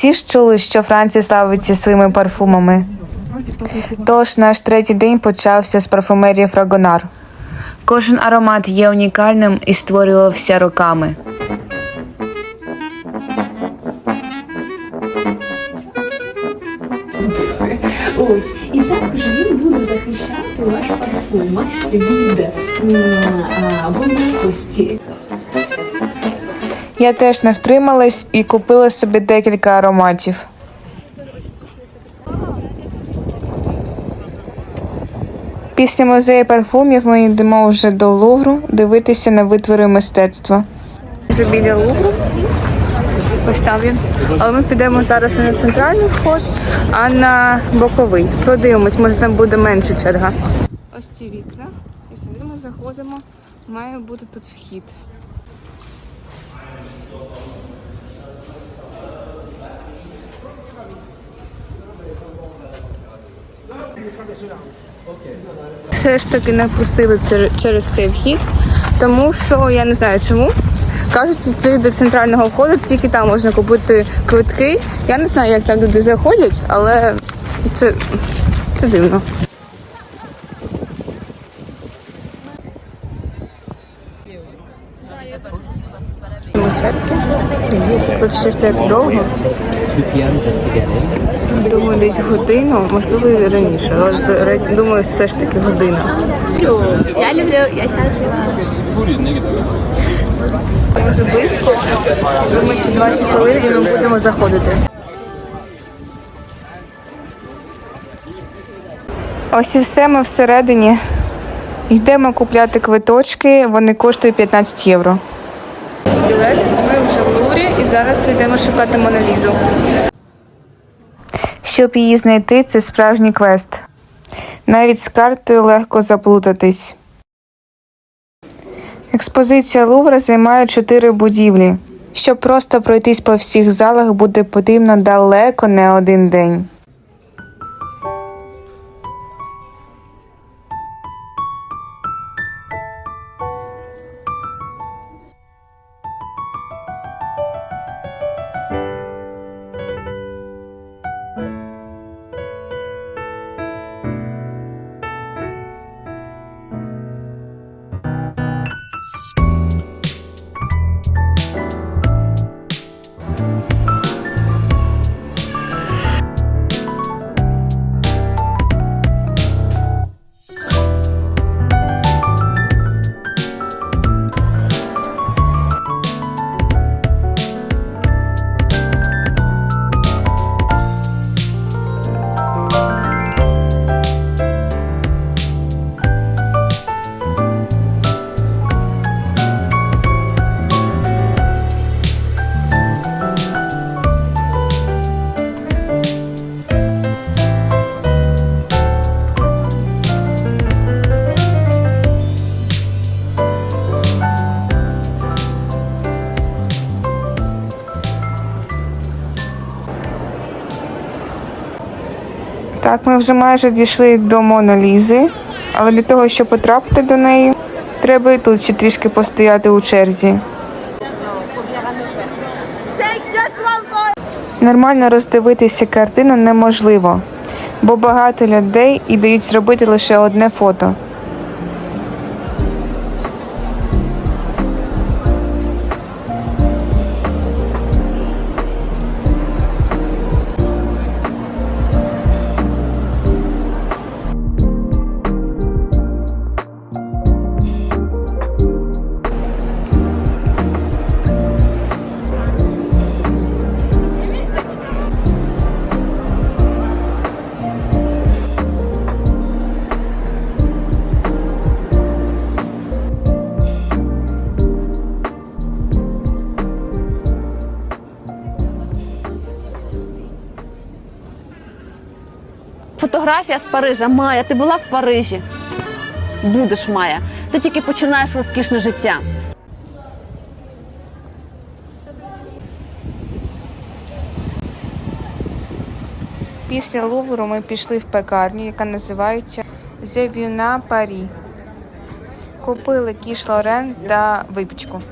Всі ж чули, що Франція славиться своїми парфумами. Тож наш третій день почався з парфумерії Фрагонар. Кожен аромат є унікальним і створювався роками. Ось і також він буде захищати ваш парфум від вологості. Я теж не втрималась і купила собі декілька ароматів. Після музею парфумів ми йдемо вже до Лувру дивитися на витвори мистецтва. Вже біля Лувру. Ось там він. Але ми підемо зараз не на центральний вход, а на боковий. Подивимось, може там буде менша черга. Ось ці вікна. І сюди ми заходимо. Має бути тут вхід. Все ж таки не пустили через цей вхід, тому що я не знаю чому. Кажуть, ти до центрального входу тільки там можна купити квитки. Я не знаю, як там люди заходять, але це, це дивно. Черзі. Ще довго. 2 p.m. just to get in. Думаю, десь годину, можливо, і раніше. Але думаю, все ж таки година. Я люблю, я щаслива. Дуже близько. Думаю, ще 20 хвилин і ми будемо заходити. Ось і все ми всередині. Йдемо купляти квиточки, вони коштують 15 євро. Білет, ми вже в Лурі і зараз йдемо шукати Моналізу. Щоб її знайти, це справжній квест. Навіть з картою легко заплутатись. Експозиція Лувра займає чотири будівлі. Щоб просто пройтись по всіх залах, буде потрібно далеко не один день. Bye. Так, ми вже майже дійшли до Монолізи, але для того, щоб потрапити до неї, треба і тут ще трішки постояти у черзі. Нормально роздивитися картину неможливо, бо багато людей і дають зробити лише одне фото. Фотографія з Парижа. Майя, ти була в Парижі? Будеш, Майя. Ти тільки починаєш розкішне життя. Після Лувру ми пішли в пекарню, яка називається Vina Paris. Купили кіш Лорен та випічку.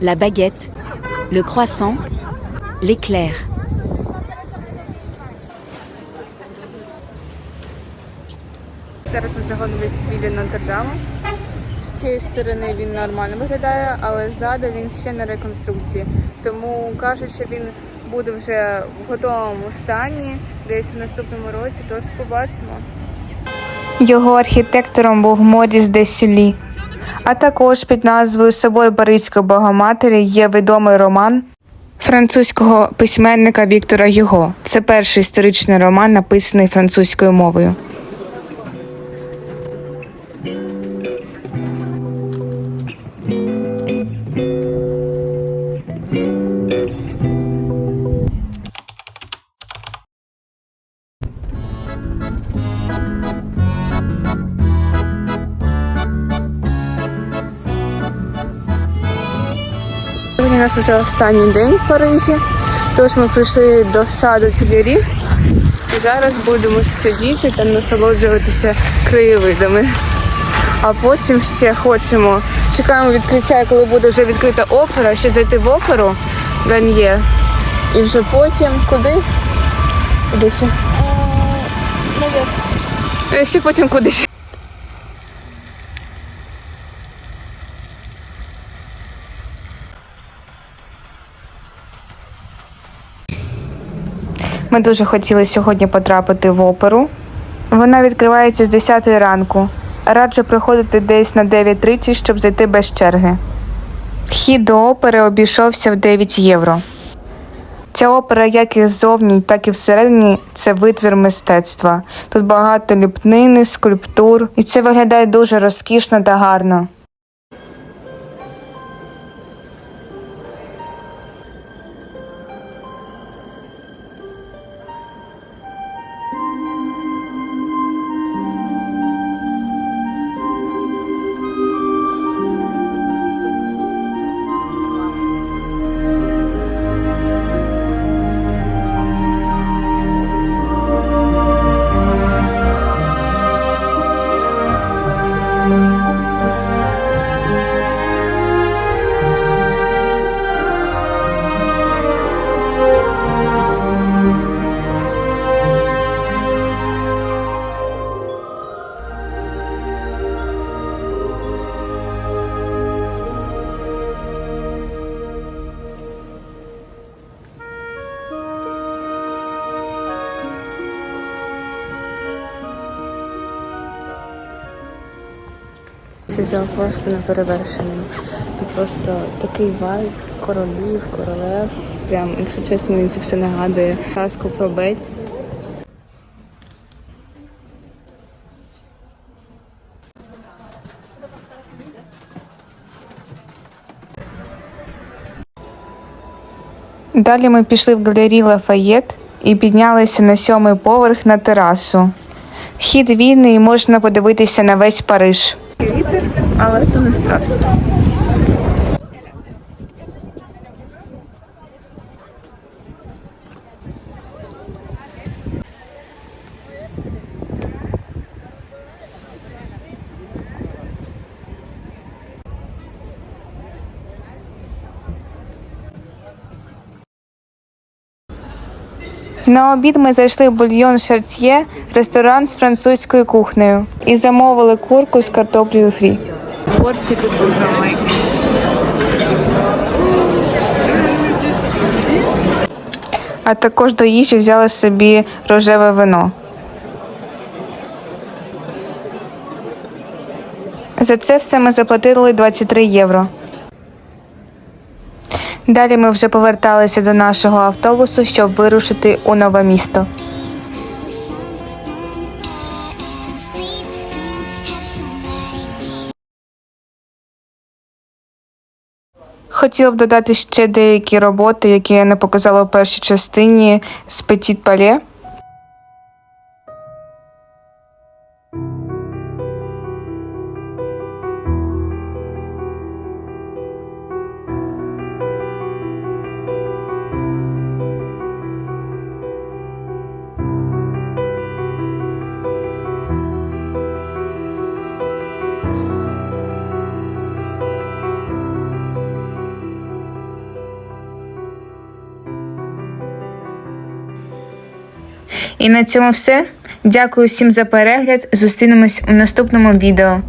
la baguette, le croissant, l'éclair. Зараз ми знаходимося біля Нотр-Даму. З цієї сторони він нормально виглядає, але ззаду він ще на реконструкції. Тому кажуть, що він буде вже в готовому стані десь в наступному році, тож побачимо. Його архітектором був Моріс де Сюлі. А також під назвою Собор Паризької Богоматері є відомий роман французького письменника Віктора Юго. Це перший історичний роман, написаний французькою мовою. Нас вже останній день в Парижі, тож ми прийшли до саду тюлерів і зараз будемо сидіти та насолоджуватися краєвидами. А потім ще хочемо, чекаємо відкриття, коли буде вже відкрита опера, ще зайти в оперу Ган'є. І вже потім куди? Куди ще? Е, Ще потім кудись. Ми дуже хотіли сьогодні потрапити в оперу. Вона відкривається з 10 ранку. Раджу приходити десь на 9.30, щоб зайти без черги. Вхід до опери обійшовся в 9 євро. Ця опера, як і ззовні, так і всередині, це витвір мистецтва. Тут багато ліпнини, скульптур, і це виглядає дуже розкішно та гарно. Цей зал просто неперевершений. Тут просто такий вайб королів, королев. Прям, якщо чесно, мені це все нагадує казку про Бет. Далі ми пішли в галерію Лафаєт і піднялися на сьомий поверх на терасу. Вхід вільний можна подивитися на весь Париж. Вітер, але то не страшно. На обід ми зайшли в бульйон Шартьє, ресторан з французькою кухнею, і замовили курку з картоплею фрі. Тут дуже великі. А також до їжі взяли собі рожеве вино. За це все ми заплатили 23 євро. Далі ми вже поверталися до нашого автобусу, щоб вирушити у нове місто. Хотіла б додати ще деякі роботи, які я не показала в першій частині з Petit Palais. І на цьому все. Дякую всім за перегляд. Зустрінемось у наступному відео.